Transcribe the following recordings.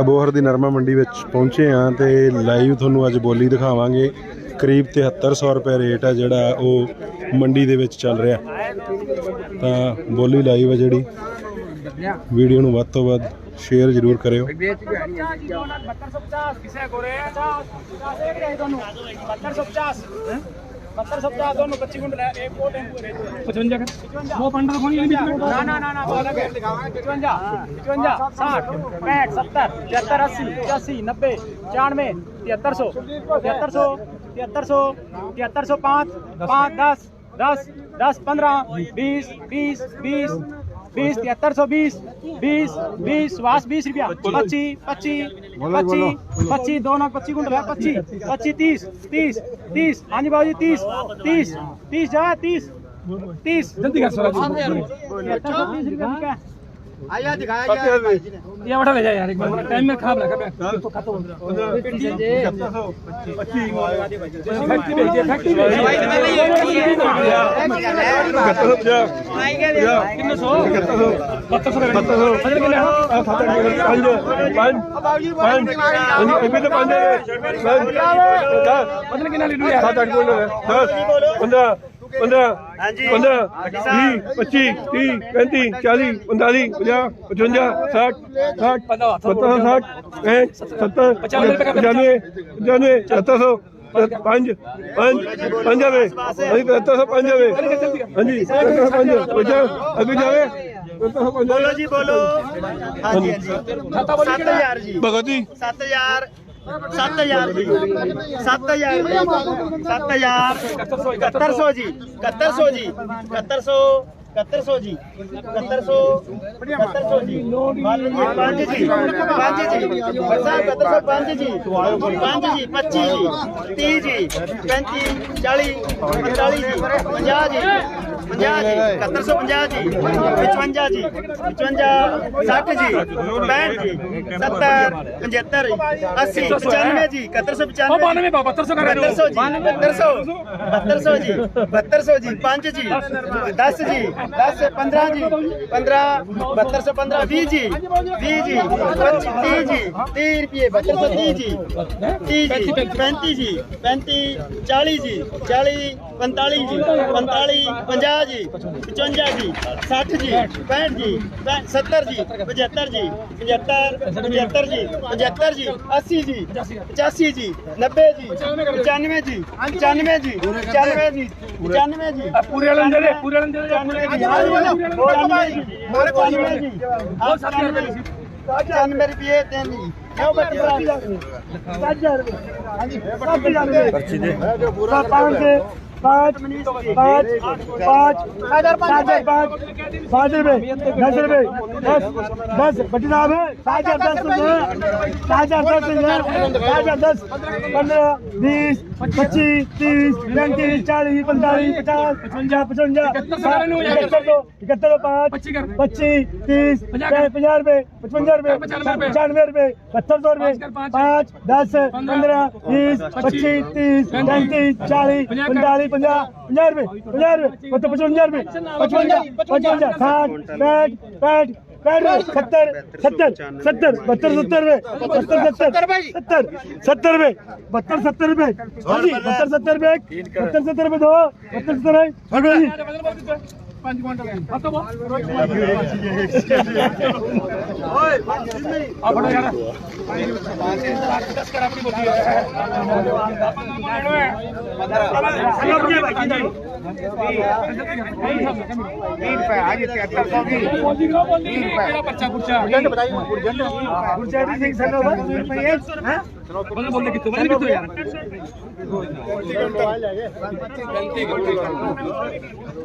ਅਬੋਹਰ ਦੀ ਨਰਮਾ ਮੰਡੀ ਵਿੱਚ ਪਹੁੰਚੇ ਆ ਤੇ ਲਾਈਵ ਤੁਹਾਨੂੰ ਅੱਜ ਬੋਲੀ ਦਿਖਾਵਾਂਗੇ। ਕਰੀਬ 7300 ਰੁਪਏ ਰੇਟ ਆ ਜਿਹੜਾ ਉਹ ਮੰਡੀ ਦੇ ਵਿੱਚ ਚੱਲ ਰਿਹਾ। ਤਾਂ ਬੋਲੀ ਲਾਈਵ ਆ ਜਿਹੜੀ। ਵੀਡੀਓ ਨੂੰ ਵੱਧ ਤੋਂ ਵੱਧ ਸ਼ੇਅਰ ਜ਼ਰੂਰ ਕਰਿਓ। सौ पचास दोनों पच्चीस कुंटल है एक वो टेम्पो है पचवंजा का वो पंद्रह खोनी ना ना ना ना वो अलग है पचवंजा पचवंजा साठ पैंठ सत्तर पचहत्तर अस्सी पचासी नब्बे छियानवे तिहत्तर सौ तिहत्तर सौ तिहत्तर सौ तिहत्तर सौ पाँच पाँच दस दस दस पंद्रह बीस तिहत्तर सौ बीस बीस बीस वास बीस रुपया। पच्चीस। पच्चीस पच्चीस पच्चीस दोनों पच्चीस कुंटल है पच्चीस पच्चीस तीस तीस तीस हाँ जी बाबू जी तीस तीस तीस जाए तीस तीस। जल्दी कर तिहत्तर सौ बीस रुपया आया दिखाया गया भाई जी ने ये बैठा ले जा यार एक बार टाइम में खराब लगा मैं तो खत्म हो गया 25 25 फैक्ट्री में फैक्ट्री में 10 15 15 ਹਾਂਜੀ। 15 20 25 30 35 40 45 50 55 60 60 65 70 75 ਪੰਜ ਪੰਜ ਪੰਜ ਜਾਵੇ ਅਸੀਂ 705 ਜਾਵੇ ਹਾਂਜੀ 705 ਅੱਗੇ ਜਾਵੇ। ਬੋਲੋ ਜੀ ਬੋਲੋ। ਹਾਂਜੀ ਹਾਂਜੀ। 7000 ਜੀ ਭਗਤ ਜੀ। 7000 7000 ਜੀ 7000 ਜੀ। 7000 7100 ਜੀ। 7100 ਜੀ 7100 7100 ਜੀ। 7100 7100 ਜੀ। ਪੰਜ ਜੀ। ਪੰਜ ਜੀ। ਬੱਸਾ 7105 ਜੀ। ਪੰਜ ਜੀ। 25 ਜੀ। 30 ਜੀ। 35 40 45 ਜੀ। 50 ਜੀ। 50 ਜੀ 7150 ਜੀ 55 ਜੀ 55 60 ਜੀ 65 ਜੀ 70 75 ਜੀ 80 95 ਜੀ 7195 7200 ਕਰ ਰਹੇ ਹੋ। 7200 7200 ਜੀ 7200 ਜੀ 5 ਜੀ 10 ਜੀ 10 15 ਜੀ 15 7215 20 ਜੀ 20 ਜੀ 25 ਜੀ 30 ਰੁਪਏ 7230 ਜੀ 30 ਜੀ 35 ਜੀ 35 40 ਜੀ 40 45 ਜੀ 45 50 ਜੀ 55 ਜੀ 60 ਜੀ 65 ਜੀ 70 ਜੀ 75 ਜੀ 75 75 ਜੀ 75 ਜੀ 80 ਜੀ 85 ਜੀ 90 ਜੀ 95 ਜੀ 95 ਜੀ 95 ਜੀ 95 ਜੀ ਪੂਰੇ ਲੰਦੇ ਦੇ ਪੂਰੇ ਲੰਦੇ ਦੇ ਮਾਰੇ ਕੋਲ ਜੀ ਆਹ 70 ਰੁਪਏ 95 ਰੁਪਏ ਦੇਣੀ ਕਿਉਂ ਬੱਤੀ ਬਰਾਬਰ 70 ਰੁਪਏ। ਹਾਂਜੀ ਬੱਤੀ ਜਾਂਦੇ ਪਰਚੀ ਦੇ ਜੋ ਪੂਰਾ 5 पाँच पाँच पाँच हजार पाँच पाँच पाँच रुपये दस रुपये दस दस बटी साहब है सात हजार दस रुपये सात हजार दस रुपये सात हजार दस पंद्रह बीस पच्चीस तीस पैंतीस चालीस पैंतालीस पचास पचवंजा पचवंजा इकहत्तर सौ इकहत्तर सौ पाँच पच्चीस तीस पचास रुपये पचवंजा रुपये पचानवे रुपये बहत्तर सौ रुपये पाँच दस पंद्रह बीस पच्चीस तीस पैंतीस चालीस पैंतालीस ਭਾਈ 50 50 ਰੁਪਏ 50 ਰੁਪਏ ਮਤਲਬ 55 ਰੁਪਏ। 55 55 60 65 65 70 70 70 72 70 70 70 ਰੁਪਏ 72 70 ਰੁਪਏ। ਹਾਂਜੀ 72 70 ਰੁਪਏ 72 70 ਰੁਪਏ ਦੋ 72 70 ਰੁਪਏ। 5 ਕੁਇੰਟਲ ਹੱਥੋਂ ਓਏ ਆ ਬੜਾ ਯਾਰ ਕਰ ਆਪਣੀ ਬੋਲੀ ਹੈ ਲੱਭ ਗਿਆ ਬਾਕੀ ਦਾ तीन पे आज तिहत्तर सौ की तीन पे बच्चा गुर्जा गुर्जन बताइए गुर्जन गुर्जन सिंह सर बोले बोले कितने बोले कितने यार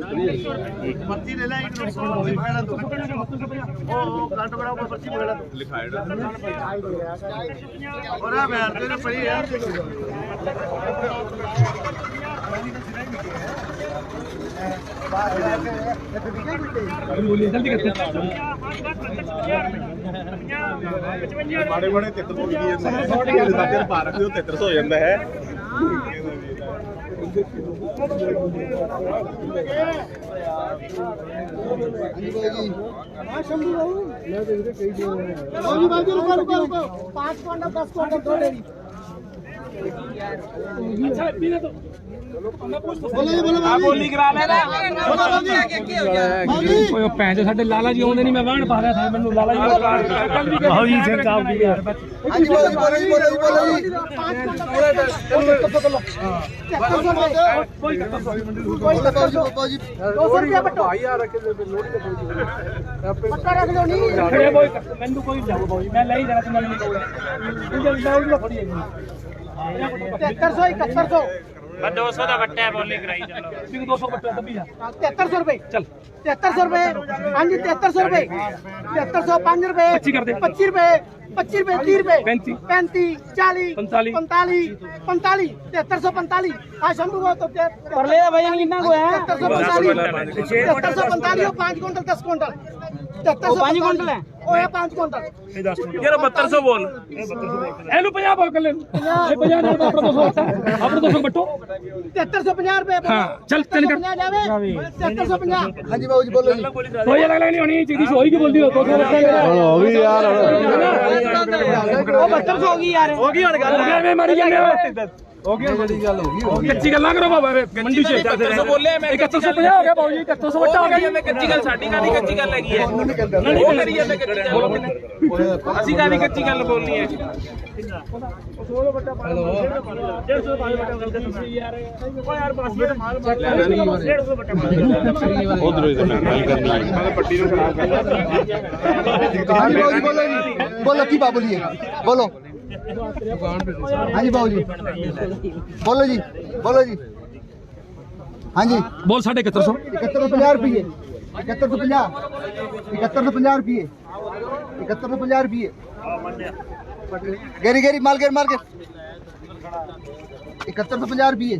ਪਰਚੀ ਲੈ ਲੈ ਇੱਕ ਮਿੰਟ ਕੋਲ ਲਿਖਾਇਆ ਤੂੰ ਉਹ ਕੱਟ ਬੜਾ ਉਹ ਪਰਚੀ ਵਗੜਾ ਲਿਖਾਇਆ ਉਹਦਾ ਵੈਰ ਤੇ ਪਈ ਯਾਰ ਮਾੜੇ ਮਾੜੇ ਤਿੱਤਰ ਹੋ ਗਈ ਹੈ। ਸਾਡੇ ਪਾਰਕ ਦੇ 3300 ਹੋ ਜਾਂਦਾ ਹੈ। ਗਈ ਜਾਂਦੇ ਨੇ ਸਾਡੇ ਪਾ ਰੱਖਦੇ ਉਹ ਤਿੱਤਰ ਹੋ ਜਾਂਦਾ ਹੈ पाँच क्वांटल दस क्वांटल दो डेरी अच्छा पीने तो ਬੋਲੋ ਜੀ ਬੋਲੋ ਆ ਬੋਲੀ ਕਰਾ ਲੈ ਨਾ। ਓਏ ਭੈਣ ਜੀ ਸਾਡੇ ਲਾਲਾ ਜੀ ਆਉਂਦੇ ਨਹੀਂ ਮੈਂ ਵਾਹਣ ਪਾ ਰਿਹਾ ਸੀ ਮੈਨੂੰ ਲਾਲਾ ਜੀ ਕੱਲ ਵੀ ਕਹਿੰਦੇ ਜੀ ਸਿੰਘ ਸਾਹਿਬ ਦੀ ਯਾਰ ਹਾਂਜੀ ਬੋਲੋ ਜੀ ਬੋਲੋ ਜੀ ਬੋਲੋ ਜੀ ਕੋਈ ਕੋਈ ਜੀ 200 ਰੁਪਏ ਬਟੋ। ਭਾਈ ਆ ਰੱਖੇ ਲੋੜੀ ਤੇ ਬੋਲੀ ਪੱਕਾ ਰੱਖ ਲਓ ਨਹੀਂ। ਮੈਨੂੰ ਕੋਈ ਜਾਓ ਬਾਈ ਮੈਂ ਲੈ ਹੀ ਜਾਣਾ ਤੁਹਾਨੂੰ ਨਹੀਂ ਕੋਲ ਇਹ ਜਲਦੀ ਆਉਂਦੀ ਥੋੜੀ ਹੈ 7100 7100 ਬਸ 200 ਦਾ ਵੱਟਾ ਹੈ, ਬੋਲੀ ਕਰਾਈ ਚੱਲੋ ਸਿੰਘ 200 ਬੱਟਾ ਦੱਬੀ ਜਾ तिहत्तर सौ रुपए चल तिहत्तर सौ रुपए हाँ जी तिहत्तर सौ रुपए तिहत्तर सौ पाँच रुपए पच्ची कर दे। पच्ची रुपए पच्ची रुपए तीस रुपए पैंती। पैंतीस चालीस पैंतालीस। पैंतालीस पैंतालीस तिहत्तर सौ पैंतालीस हाँ शंभू बहुत तो पर ले भाई कितना को है तिहत्तर सौ पैंतालीस तिहत्तर सौ पैंतालीस और पाँच क्विंटल दस क्विंटल ਉਹ 5 ਕੁਇੰਟਲ ਹੈ। ਓਏ 5 ਕੁਇੰਟਲ। ਇਹ 10 ਕੁਇੰਟਲ ਯਾਰ 7200 ਬੋਲ। ਇਹਨੂੰ 50 ਬੋਲ ਕਰ ਲੈ ਇਹ 50 ਨਾਲ ਆਪਣਾ 200 ਆਪਣਾ 200 ਬੱਟੋ 7350 ਰੁਪਏ ਹਾਂ ਚੱਲ ਤਿੰਨ ਕਰ। 7350 ਹਾਂਜੀ ਬਾਬੂ ਜੀ ਬੋਲੋ ਜੀ। ਕੋਈ ਅਲੱਗ ਨਹੀਂ ਹੋਣੀ ਚੀਜ਼ ਸ਼ੋਰੀ ਕੀ ਬੋਲਦੀ ਹੋ? ਤੋ ਹੋ ਵੀ ਯਾਰ। ਉਹ 7200 ਹੋ ਗਈ ਯਾਰ। ਹੋ ਗਈ ਹੁਣ ਗੱਲ। ਹੋ ਗਿਆ ਮੈਂ ਮਰ ਜਾਣਾ ਹੋ ਗਿਆ ਜਿਹੜੀ ਗੱਲ ਹੋ ਗਈ ਕੱਚੀ ਗੱਲਾਂ ਕਰੋ ਬਾਬਾ ਮੰਡੀ ਚ 7150 ਬੋਲਿਆ ਮੈਂ 7150 ਹੋ ਗਿਆ ਬਾਬੂ ਜੀ 7100 ਬੱਟਾ ਹੋ ਗਿਆ ਮੈਂ ਕੱਚੀ ਗੱਲ ਸਾਡੀ ਕਾਦੀ ਕੱਚੀ ਗੱਲ ਹੈਗੀ ਹੈ ਉਹ ਕਰੀ ਜਾਂਦੇ ਕੱਚੀ ਗੱਲ ਅਸੀਂ ਕਾਦੀ ਕੱਚੀ ਗੱਲ ਬੋਲਣੀ ਹੈ ਉਧਰੋਂ ਹੀ ਤਾਂ ਮੈਂ ਗੱਲ ਕਰਨੀ ਹਾਂਜੀ ਬਾਬੂ ਜੀ ਬੋਲੋ ਜੀ ਬੋਲੋ ਕੀ ਬਾਬੂ ਜੀ ਬੋਲੋ ਹਾਂਜੀ ਬਾਬੂ ਜੀ। ਬੋਲੋ ਜੀ ਬੋਲੋ ਜੀ। ਹਾਂਜੀ। ਬੋਲ 7150 7150 ਰੁਪਏ 7150 7150 ਰੁਪਏ 7150 ਰੁਪਏ ਗੇਰੀ ਗੇਰੀ ਮਾਲ ਗੇਰ ਮਾਲ ਗੇਰ। 7150 ਰੁਪਏ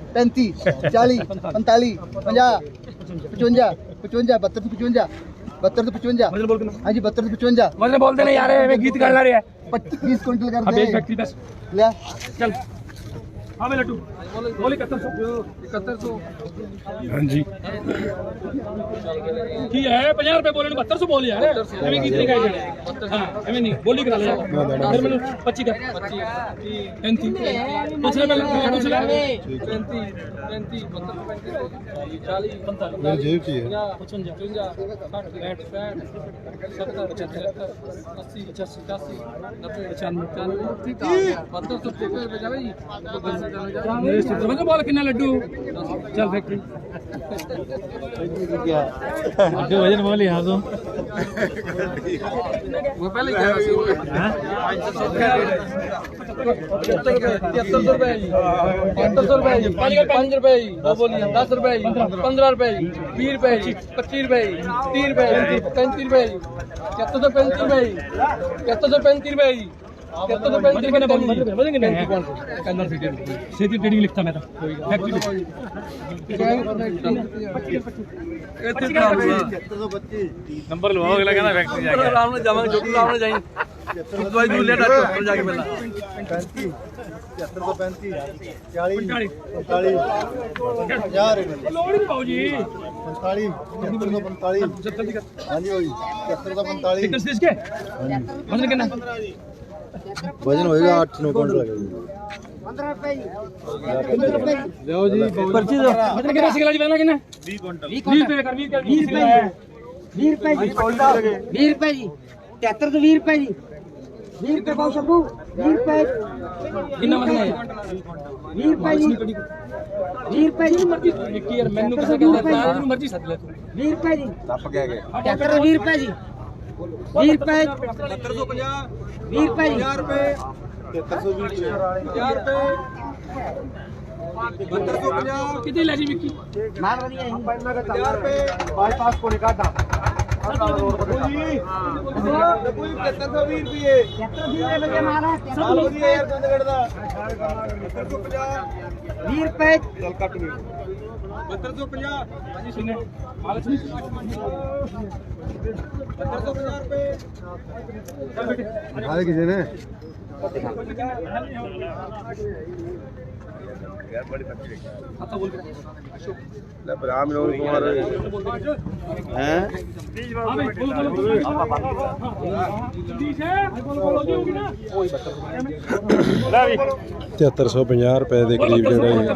35 40 45 50 55 55 72 55 72 ਤੋਂ 55 ਵਜਨ ਬੋਲ ਕਿੰਨਾ ਹਾਂਜੀ 72 ਤੋਂ 55 ਵਜਨ ਬੋਲਦੇ ਨੇ ਯਾਰ ਐਵੇਂ ਗੀਤ ਗਾਣ ਲਾ ਰਿਹਾ 25 ਕੁਇੰਟਲ ਕਰਦੇ ਆ ਬੇਸ ਫੈਕਟਰੀ ਬਸ। ਲੈ। ਚੱਲ। ਆਵੇ ਲੱਡੂ। ਬੋਲੇ 7100 7100 ਹਾਂਜੀ। ਕੀ ਹੈ? 50 ਰੁਪਏ ਬੋਲੇ ਨੂੰ 7200 ਬੋਲ ਯਾਰ। ਐਵੇਂ ਗੀਤ ਨਹੀਂ ਗਾਏ ਜਾਣੇ ਹਾਂ ਐਵੇਂ ਨਹੀਂ। ਬੋਲੀ ਕਰਾ ਲੈ। ਫਿਰ ਮੈਨੂੰ 25 ਕਰ। 25 35 ਪੁੱਛ ਲੈ ਮੈਂ ਪੁੱਛ ਲੈ। 35 35 40 45 ਮੇਰੀ ਜੇਬ 'ਚ ਹੀ ਹੈ। 55 55 60 65 70 75 80 85 90 95 ਠੀਕ ਆ ਗਿਆ 72 ਰੁਪਏ ਜਾਵੇ ਜੀ। ਮੇਰੇ ਬੋਲ ਕਿੰਨਾ ਲੱਡੂ ਚੱਲ ਫੈਕਟਰੀ ਅੱਡੇ ਵਜਨ ਬੋਲੀ ਹਾਂ ਤੂੰ ਉਹ ਪਹਿਲੇ ਕਿਹਾ ਸੀ ਹਾਂ 73 ਰੁਪਏ ਜੀ 73 ਰੁਪਏ ਜੀ 5 ਰੁਪਏ ਜੀ ਉਹ ਬੋਲੀ 10 ਰੁਪਏ ਜੀ 15 ਰੁਪਏ ਜੀ 20 ਰੁਪਏ ਜੀ 25 ਰੁਪਏ ਜੀ 30 ਰੁਪਏ ਜੀ 35 ਰੁਪਏ ਜੀ 75 ਰੁਪਏ ਜੀ 75 ਰੁਪਏ ਜੀ रुपए जी तिहत्तर सौ पैंतीस रुपए सेती ट्रेडिंग लिखता मैं फैक्ट्री ਨੰਬਰ ਲਵਾਓ ਅਗਲਾ ਕਹਿੰਦਾ ਫੈਕਟਰੀ ਜਾ ਕੇ ਆਰਾਮ ਨਾਲ ਜਾਵਾਂਗੇ ਛੋਟੂ ਆਰਾਮ ਨਾਲ ਜਾਈਂ ਦਵਾਈ ਦੂ ਲੈ ਡਾਕਟਰ ਕੋਲ ਜਾ ਕੇ ਪਹਿਲਾਂ 75 40 45 50 ਲੋੜ ਨਹੀਂ ਪਾਉ ਜੀ 45 745 ਹਾਂਜੀ ਹੋਈ 745 टिकट सीज के वजन कितना ਵਜਨ ਹੋਏਗਾ 8 9 ਕੁਇੰਟਲ ਲੱਗੇਗਾ 15 ਰੁਪਏ ਜੀ 15 ਰੁਪਏ ਲਓ ਜੀ ਪਰਚੀ ਦੋ ਮਤਲਬ ਕਿੰਨਾ ਸਿਗਲਾ ਜੀ ਪਹਿਲਾਂ ਕਿੰਨਾ 20 ਕੁਇੰਟਲ 20 ਰੁਪਏ ਕਰ 20 ਰੁਪਏ 20 ਰੁਪਏ ਜੀ 20 ਰੁਪਏ ਜੀ 73 ਤੋਂ 20 ਰੁਪਏ ਜੀ 20 ਰੁਪਏ ਬਾਉ ਸ਼ੰਭੂ 20 ਰੁਪਏ ਕਿੰਨਾ ਮਤਲਬ ਹੈ 20 ਰੁਪਏ ਜੀ 20 ਰੁਪਏ ਜੀ ਮਰਜ਼ੀ ਨਿੱਕੀ ਮੈਨੂੰ ਕਿਸੇ ਕਹਿੰਦਾ ਮਰਜ਼ੀ ਸੱਦ ਲੈ ਤੂੰ 20 ਰੁਪਏ ਜੀ ਟੱਪ ਗਿਆ ਗਿਆ 73 ਤੋਂ 20 ਰੁਪਏ ਜੀ 20 ਰੁਪਏ 1750 20 ਰੁਪਏ। 50 ਰੁਪਏ। 7320 50 ਰੁਪਏ। 7250 ਕਿਤੇ ਲੈ ਜੀ ਵਿੱਕੀ? ਮਾਰ ਵਧੀਆ ਹੈ 50 ਰੁਪਏ। ਬਾਈਪਾਸ ਕੋਲੇ ਕਾਟਾ ਵੀਹ ਰੁਪਏ। ਚਲ ਕੱਟ ਵੀ 7250 ਹਾਂਜੀ ਸੁਣੇ ਮਾਲਕ ਜੀ ਹਾਲੇ ਕਿਸੇ ਨੇ? ਯਾਰ ਬੜੀ ਬੱਚੀ ਦੇਖਿਆ ਅੱਛਾ ਬੋਲ ਕੇ। ਲੈ ਬਰਾਮ ਲੋਕ ਕੁਮਾਰ ਹੈ। ਪਲੀਜ਼ ਬੋਲ ਰੁਪਏ ਦੇ ਕਰੀਬ ਜਿਹੜਾ ਹੈ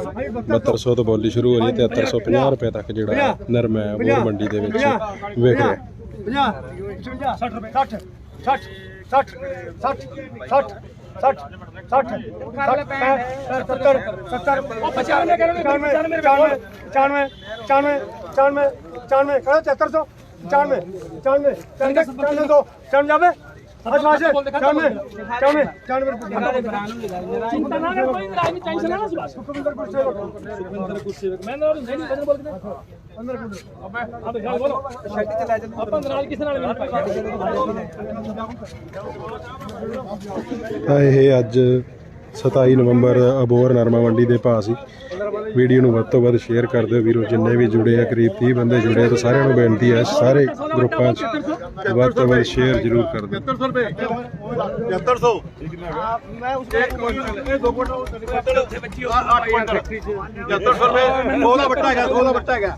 7200 ਤੋਂ ਬੋਲੀ ਸ਼ੁਰੂ ਹੋ ਰਹੀ ਹੈ 7350 ਰੁਪਏ ਤੱਕ ਜਿਹੜਾ ਨਰਮ ਹੈ ਮੋਰ ਮੰਡੀ ਦੇ ਵਿੱਚ ਵੇਖ ਰਿਹਾ। 50 55 60 ਰੁਪਏ 60 60 60 60 60 60 70 70 ਉਹ 95 ਕਰੋ 95 95 95 95 95 95 ਕਰੋ 7400 95 95 95 95 ਜਾਵੇ ਅੱਛਾ ਚਾਮੇ ਚਾਮੇ ਜਾਨਵਰ ਚਿੰਤਾ ਨਾ ਕਰ ਕੋਈ ਲੜਾਈ ਨਹੀਂ ਟੈਨਸ਼ਨ ਨਾ ਸੁਭਾਸ਼। ਸੁਖਵਿੰਦਰ ਗੁਰਸੇਵਕ ਸੁਖਵਿੰਦਰ ਗੁਰਸੇਵਕ ਮੈਂ ਨਾ ਨਹੀਂ ਬਦਨ ਬੋਲ ਕੇ ਅੰਦਰ ਕੁੰਦਰ ਅਬੇ ਅਬੇ ਗੱਲ ਬੋਲੋ ਸ਼ੈਟੀ ਤੇ ਲੈ ਜਾਂਦੇ ਆਪਾਂ ਨਾਲ ਕਿਸੇ ਨਾਲ ਨਹੀਂ ਤਾਂ ਇਹ ਅੱਜ 27 ਨਵੰਬਰ ਅਬੋਰ ਨਰਮਾ ਮੰਡੀ ਦੇ ਭਾਅ ਸੀ। ਵੀਡੀਓ ਨੂੰ ਵੱਧ ਤੋਂ ਵੱਧ ਸ਼ੇਅਰ ਕਰ ਦਿਓ ਵੀਰੋ। ਜਿੰਨੇ ਵੀ ਜੁੜੇ ਆ ਕਰੀਬ 30 ਬੰਦੇ ਜੁੜੇ ਆ ਤਾਂ ਸਾਰਿਆਂ ਨੂੰ ਬੇਨਤੀ ਹੈ ਸਾਰੇ ਗਰੁੱਪਾਂ 'ਚ। ਵੱਧ ਤੋਂ ਵੱਧ ਸ਼ੇਅਰ ਜ਼ਰੂਰ ਕਰ ਦਿਓ। ਉਹਦਾ ਵੱਟਾ ਹੈਗਾ ਉਹਦਾ ਵੱਟਾ ਹੈਗਾ।